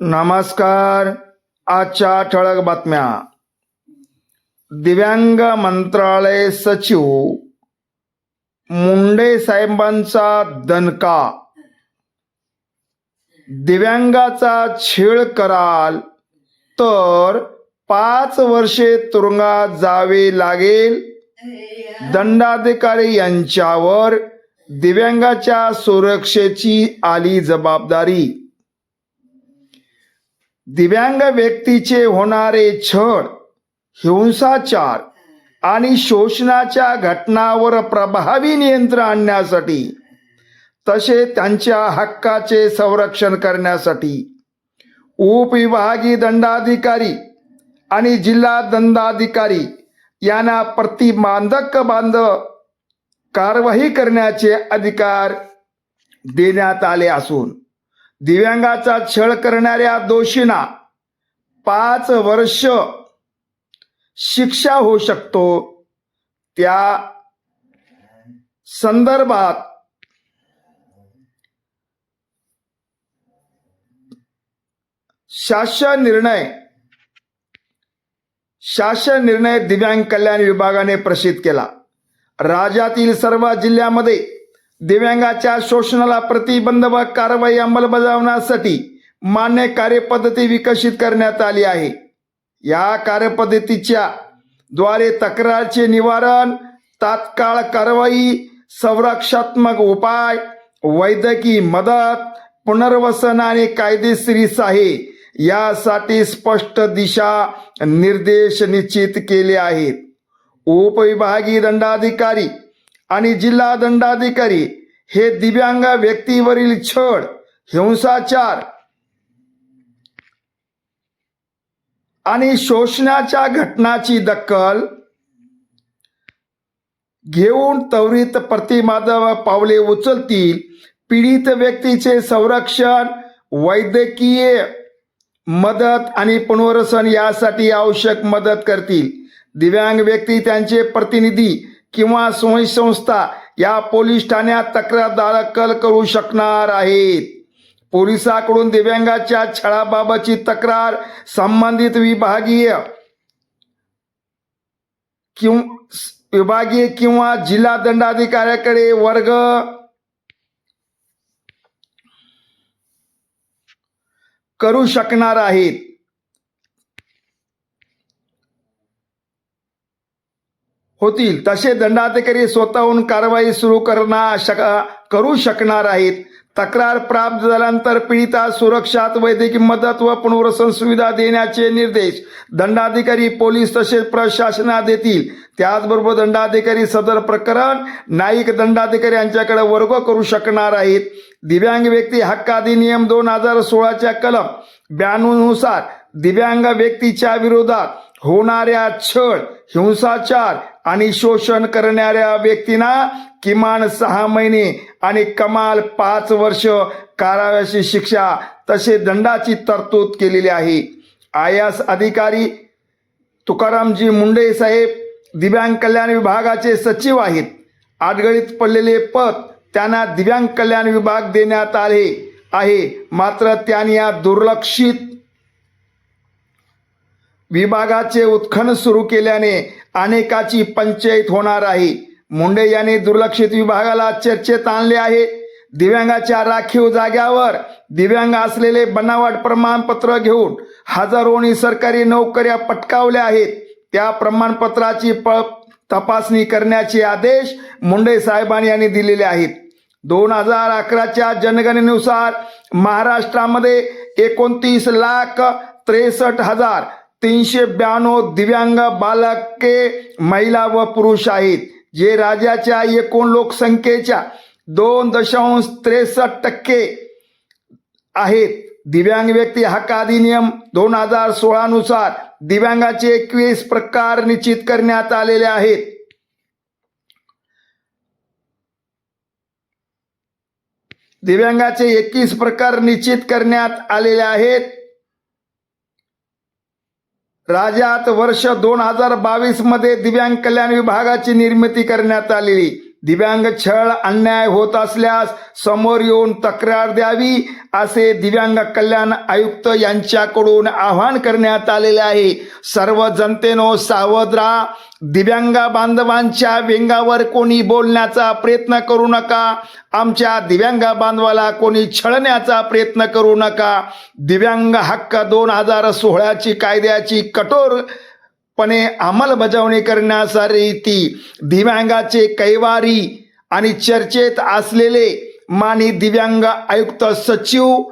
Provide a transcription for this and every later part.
नमस्कार. आजच्या ठळक बातम्या. दिव्यांग मंत्रालय सचिव मुंडे साहेबांचा दणका. दिव्यांगाचा छेळ कराल तर पाच वर्षे तुरुंगात जावे लागेल. दंडाधिकारी यांच्यावर दिव्यांगाच्या सुरक्षेची आली जबाबदारी. दिव्यांग व्यक्तीचे होणारे छळ हिंसाचार आणि शोषणाच्या घटनावर प्रभावी नियंत्रण आणण्यासाठी तसे त्यांच्या हक्काचे संरक्षण करण्यासाठी उपविभागी दंडाधिकारी आणि जिल्हा दंडाधिकारी यांना प्रतिबंधक बांध कारवाई करण्याचे अधिकार देण्यात आले असून दिव्यांगाचा छळ करणाऱ्या दोषींना पाच वर्ष शिक्षा होऊ शकतो. त्या संदर्भात शासन निर्णय शासन निर्णय दिव्यांग कल्याण विभागाने प्रसिद्ध केला. राज्यातील सर्व जिल्ह्यामध्ये दिव्यांगाच्या शोषणाला प्रतिबंध व कारवाई अंमलबजावण्यासाठी मान्य कार्यपद्धती विकसित करण्यात आली आहे. या कार्यपद्धतीच्या द्वारे तक्रारचे निवारण तात्काळ कारवाई संरक्षात्मक उपाय वैद्यकीय मदत पुनर्वसन आणि कायदेशीर आहे यासाठी स्पष्ट दिशा निर्देश निश्चित केले आहेत. उपविभागीय दंडाधिकारी आणि जिल्हा दंडाधिकारी हे दिव्यांग व्यक्तीवरील छळ हिंसाचार आणि शोषणाच्या घटनाची दखल घेऊन त्वरित प्रतिमादव पावले उचलतील. पीडित व्यक्तीचे संरक्षण वैद्यकीय मदत आणि पुनर्वसन यासाठी आवश्यक मदत करतील. दिव्यांग व्यक्ती त्यांचे प्रतिनिधी किंवा स्वयं संस्था या पोलीस ठाण्यात तक्रार दाखल करू शकणार आहेत. पोलिसाकडून दिव्यांगाच्या छळाबाबतची तक्रार संबंधित विभागीय किंवा विभागीय किंवा जिल्हा दंडाधिकाऱ्याकडे वर्ग करू शकणार आहेत. होतील. तसे दंडाधिकारी स्वतःहून कारवाई सुरू करणार शक करू शकणार आहेत. तक्रार प्राप्त झाल्यानंतर पीडिता सुरक्षात वैद्यकीय मदत व पुनर्वसन सुविधा देण्याचे निर्देश दंडाधिकारी पोलीस तसेच प्रशासना देतील त्याचबरोबर दंडाधिकारी सदर प्रकरण न्यायिक दंडाधिकारी यांच्याकडे वर्ग करू शकणार आहेत. दिव्यांग व्यक्ती हक्क अधिनियम दोन हजार सोळाच्या कलम ब्याण्णवनुसार दिव्यांग व्यक्तीच्या विरोधात होणाऱ्या छळ हिंसाचार आणि शोषण करणाऱ्या व्यक्तींना किमान सहा महिने आणि कमाल पाच वर्ष कारावाची शिक्षा तसे दंडाची तरतूद केलेली आहे. आय एस अधिकारी तुकारामजी मुंडे साहेब दिव्यांग कल्याण विभागाचे सचिव आहेत. आडगळीत पडलेले पद त्यांना दिव्यांग कल्याण विभाग देण्यात आले आहे. मात्र त्यांनी या दुर्लक्षित विभागाचे उत्खनन सुरू केल्याने अनेकाची पंचायत होणार आहे. मुंडे यांनी दुर्लक्षित विभागाला चर्चेत आणले आहे. दिव्यांगाच्या राखीव जाग्यावर दिव्यांग असलेले बनावट प्रमाणपत्र घेऊन हजारोनी सरकारी नोकऱ्या पटकावल्या आहेत. त्या प्रमाणपत्राची प तपासणी करण्याचे आदेश मुंडे साहेबांनी यांनी दिलेले आहेत. दोन हजार अकराच्या जनगणनेनुसार महाराष्ट्रामध्ये एकोणतीस लाख त्रेसष्ट हजार तीनशे ब्याण्णव दिव्यांग बालके महिला व पुरुष आहेत. जे राज्याच्या एकूण लोकसंख्येच्या दोन दशांश त्रेसष्ट टक्के आहेत. दिव्यांग व्यक्ती हक्क अधिनियम दोन हजार सोळा नुसार दिव्यांगाचे एकवीस प्रकार निश्चित करण्यात आलेले आहेत. दिव्यांगाचे एकवीस प्रकार निश्चित करण्यात आलेले आहेत. राज्यात वर्ष दोन हजार बावीसमध्ये दिव्यांग कल्याण विभागाची निर्मिती करण्यात आलेली. दिव्यांग छळ अन्याय होत असल्यास समोर येऊन तक्रार द्यावी असे दिव्यांग कल्याण आयुक्त यांच्याकडून आवाहन करण्यात आलेले आहे. सर्व जनतेनो सावध राहा. दिव्यांग बांधवांच्या व्यंगावर कोणी बोलण्याचा प्रयत्न करू नका. आमच्या दिव्यांग बांधवाला कोणी छळण्याचा प्रयत्न करू नका. दिव्यांग हक्क दोन हजार सोहळ्याची कायद्याची कठोर पणे अंमलबजावणी करण्यासाठी ती दिव्यांगाचे कैवारी आणि चर्चेत असलेले मानी दिव्यांग आयुक्त सचिव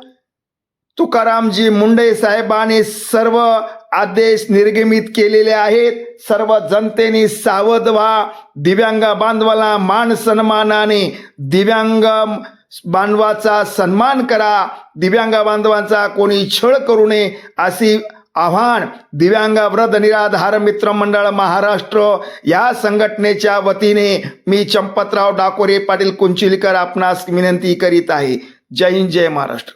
तुकारामजी मुंडे साहेबांनी सर्व आदेश निर्गमित केलेले आहेत. सर्व जनतेने सावध व्हा. दिव्यांग बांधवाला मान सन्मानाने दिव्यांग बांधवाचा सन्मान करा. दिव्यांग बांधवांचा कोणी छळ करू नये अशी आव्हान. दिव्यांग व्रत निराधार मित्र मंडळ महाराष्ट्र या संघटनेच्या वतीने मी चंपतराव डाकोरे पाटील कुंचिलकर आपणास विनंती करीत आहे. जय हिंद जय महाराष्ट्र.